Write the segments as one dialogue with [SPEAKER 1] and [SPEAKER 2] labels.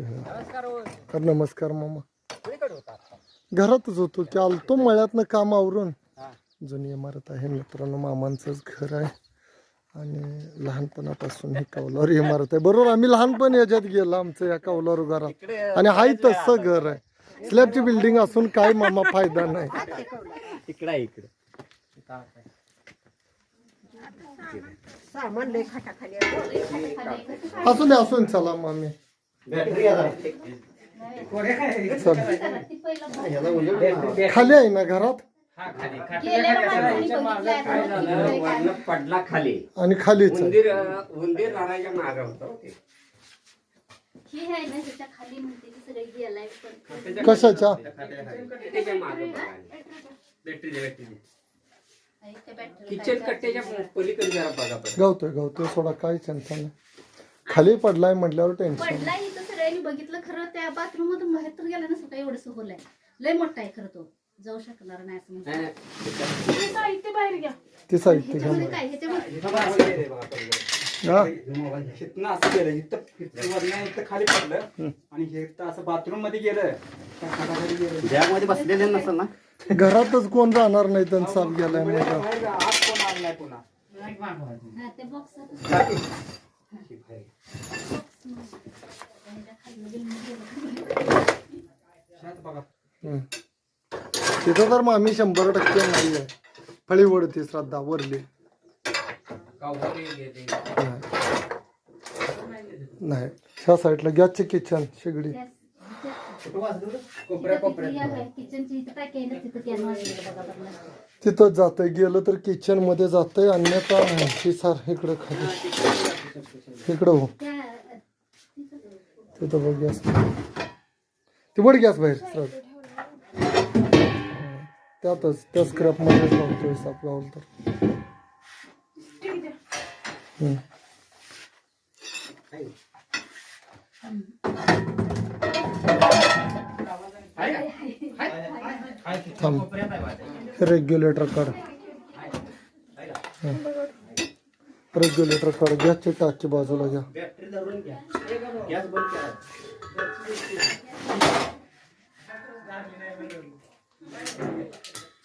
[SPEAKER 1] नमस्कार. हो.
[SPEAKER 2] नमस्कार मामा? घरातच होतो की आलतो मळ्यातनं काम आवरून.
[SPEAKER 1] हा.
[SPEAKER 2] जुनी इमारत आहे मित्रांनो मामांचंच घर आहे. आणि लहानपणापासून ही कौलारू इमारत आहे. बरोबर आम्ही लहानपण याच्यात गेलो आमचं या कौलारू घरात. आणि हाय तसं घर आहे. स्लॅबची बिल्डिंग असून काय मामा फायदा नाही.
[SPEAKER 1] इकडे आहे, इकडे.
[SPEAKER 3] सामान लय खाटाखाली आहे.
[SPEAKER 2] असू दे असून चला मामी. खाली? आहे ना घरात?
[SPEAKER 1] पडला खाली.
[SPEAKER 2] आणि खालीच
[SPEAKER 1] उंदीर उंदीर राणाच्या मागे होता हो ते.
[SPEAKER 4] आहे ना त्याच्याखाली म्हणते की सगळे गेलाय पण.
[SPEAKER 2] कशाच्या?
[SPEAKER 1] किचन कट्ट्याच्या पलीकडे जरा बघा बरं.
[SPEAKER 2] गावतोय गावतोय सोडा काय चिंता नाही. खाली पडलाय म्हटल्यावर टेन्शन
[SPEAKER 4] सगळ्यांनी बघितलं खरं त्या बाथरूम मधून बाहेर तर गेला नसतं काय एवढं सहोल आहे. लय मोठा आहे खरं तो. जाऊ शकणार नाही असं
[SPEAKER 1] हा,
[SPEAKER 4] साहित्य बाहेर घ्या.
[SPEAKER 2] ती साहित्य
[SPEAKER 4] ह्याच्यामध्ये. काय? ह्याच्यामध्ये.
[SPEAKER 2] हा
[SPEAKER 5] इथनं असं गेलं इथं इथं वरनं इथं खाली पडलं. आणि हे इथं असं बाथरूममध्ये गेलं. त्या खाटाखाली गेलं.
[SPEAKER 1] बॅगमध्ये बसलेले नसेल ना?
[SPEAKER 2] घरातच कोण जाणार नाही त्यांनी साप गेलाय माझा
[SPEAKER 5] बाहेर आत कोण आलं नाही पुन्हा.
[SPEAKER 4] हा ते बॉक्स.
[SPEAKER 2] तिथं तर मामी शंभर टक्के नाही आहे. फळी वडती श्रद्धा वरली. नाही नाही. ह्या साईडला गॅसचे किचन शेगडी.
[SPEAKER 4] तिथं
[SPEAKER 2] जातंय गेलं तर किचनमध्ये जातंय अन्यथा ही सार इकडं खाली. इकडं हो. तिथं बघ गॅस ते वड गॅस बाहेर श्रद्धा त्यातच त्या स्क्रॅपमध्ये लावतोय साप गावल तर. थांब. रेग्युलेटर काढ. रेग्युलेटर काढ गॅसची टाकी बाजूला घ्या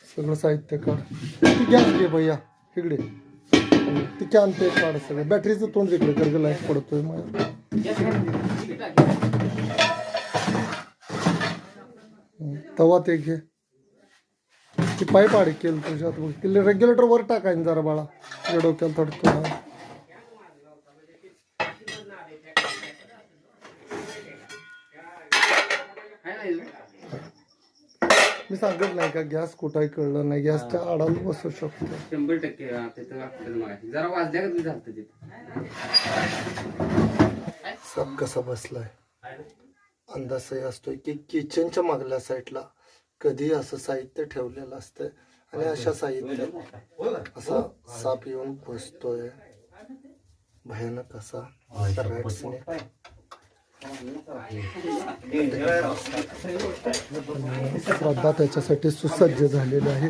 [SPEAKER 2] सगळं साहित्य काढ भैया इकडे ती कॅन ते काढ सगळं बॅटरीचं तोंड तवा ते घे ती पाईप अडकेल तुझ्यात बघ तिला रेग्युलेटर वर टाकायन जरा बाळा. तुझ्या डोक्याला थडतो ना मी सांगत नाही का गॅस कुठाही कळलं नाही. गॅसच्या आडाला बसू शकतो.
[SPEAKER 1] शंभर टक्के हा, तिथं आपल्याला मागायचं. जरा वाजल्या का झालं तिथं?
[SPEAKER 2] सब कसा बसलाय? अंदाजही असतोय की किचनच्या मागल्या साईडला कधी असं साहित्य ठेवलेलं असतंय आणि अशा साहित्यात असा साप येऊन बसतोय. भयानक असा. श्रद्धा त्याच्यासाठी सुसज्ज झालेली आहे.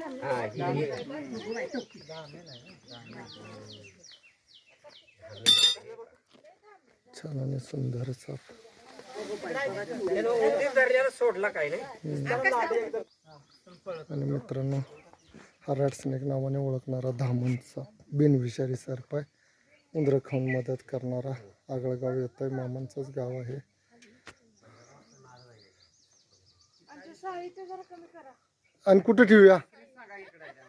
[SPEAKER 1] ही-
[SPEAKER 2] छान आणि सुंदर साप
[SPEAKER 1] सोडला काय नाही
[SPEAKER 2] आणि मित्रांनो हा रॅट स्नेक नावाने ओळखणारा धामणचा बिनविषारी सर्प आहे. उंदरं खाऊन मदत करणारा आगळगाव येतोय. मामांचंच गाव आहे. आणि कुठं ठेवूया?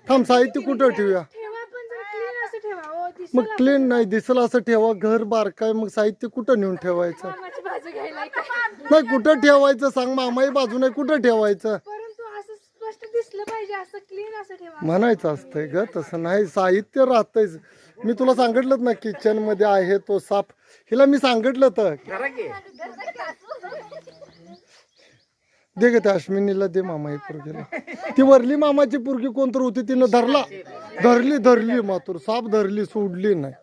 [SPEAKER 2] थांब साहित्य कुठं ठेवूया?
[SPEAKER 3] ठेवा पण जरा clean असं ठेवा. हो, दिसेल
[SPEAKER 2] मग क्लीन नाही दिसलं असं ठेवा घर बारकाय मग साहित्य कुठं नेऊन ठेवायचं?
[SPEAKER 3] घ्यायला
[SPEAKER 2] नाही कुठं ठेवायचं सांग मामाही बाजू नाही कुठं ठेवायचं?
[SPEAKER 3] परंतु असं स्पष्ट दिसलं पाहिजे असं क्लीन असं ठेवा.
[SPEAKER 2] म्हणायचं असतंय ग तसं नाही साहित्य राहतंयच मी तुला सांगितलं ना किचनमध्ये आहे तो साप. हिला मी सांगितलं तर दे ग त्या अश्विनीला दे मामा ही पोरगीला. ती वरली मामाची पोरगी कोणतर होती? तिनं धरला. धरली धरली मातूर. साप धरली सोडली नाही.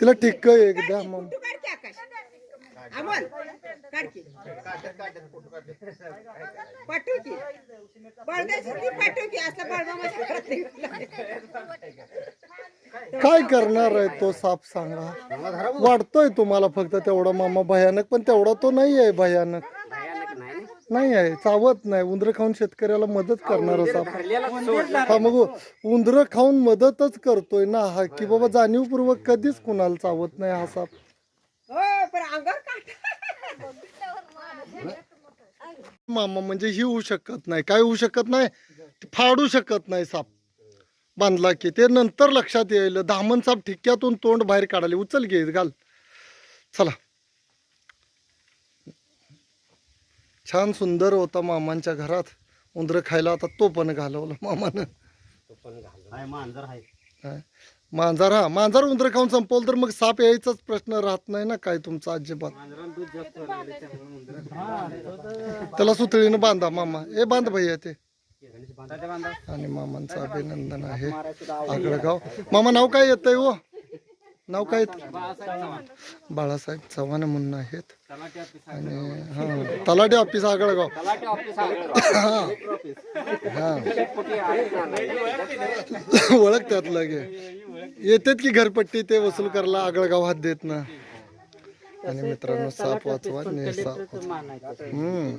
[SPEAKER 2] तिला ठिक्क एक द्या मग.
[SPEAKER 6] अमोल
[SPEAKER 2] काय करणार आहे तो साप सांगा? वाटतोय तुम्हाला फक्त तेवढा मामा भयानक पण तेवढा तो नाही आहे भयानक.
[SPEAKER 1] नाही
[SPEAKER 2] आहे चावत नाही. उंदर खाऊन शेतकऱ्याला मदत करणार साप. हा मग उंदर खाऊन मदतच करतोय ना हा की बाबा जाणीवपूर्वक कधीच कुणाला चावत नाही हा साप. मामा म्हणजे ही होऊ शकत नाही. काय होऊ शकत नाही? फाडू शकत नाही साप. बांधला की ते नंतर लक्षात येईल. दामन साप ठिक्क्यातून तोंड बाहेर काढाले उचल घे घाल. चला. छान सुंदर होता मामांच्या घरात. उंदर खायला आता तो पण घालवला मामानं? मांजर हा मांजर उंदर खाऊन संपवलं तर मग साप यायचाच प्रश्न राहत नाही ना काय तुमचा अजिबात. त्याला सुतळीनं बांधा मामा. ए बांध भैया ते. आणि मामांचं अभिनंदन आहे. आगळगाव. मामा नाव काय येतंय हो? नाव काय येत बाळासाहेब चव्हाण. म्हणून आहेत. आणि हा तलाठी ऑफिस आगळगाव. हा. हा. ओळखतात लगे. येतात की घरपट्टी ते वसूल करायला आगळगाव हात देत ना? आणि मित्रांनो साप वाचवा ने साप वाचवा. हम्म.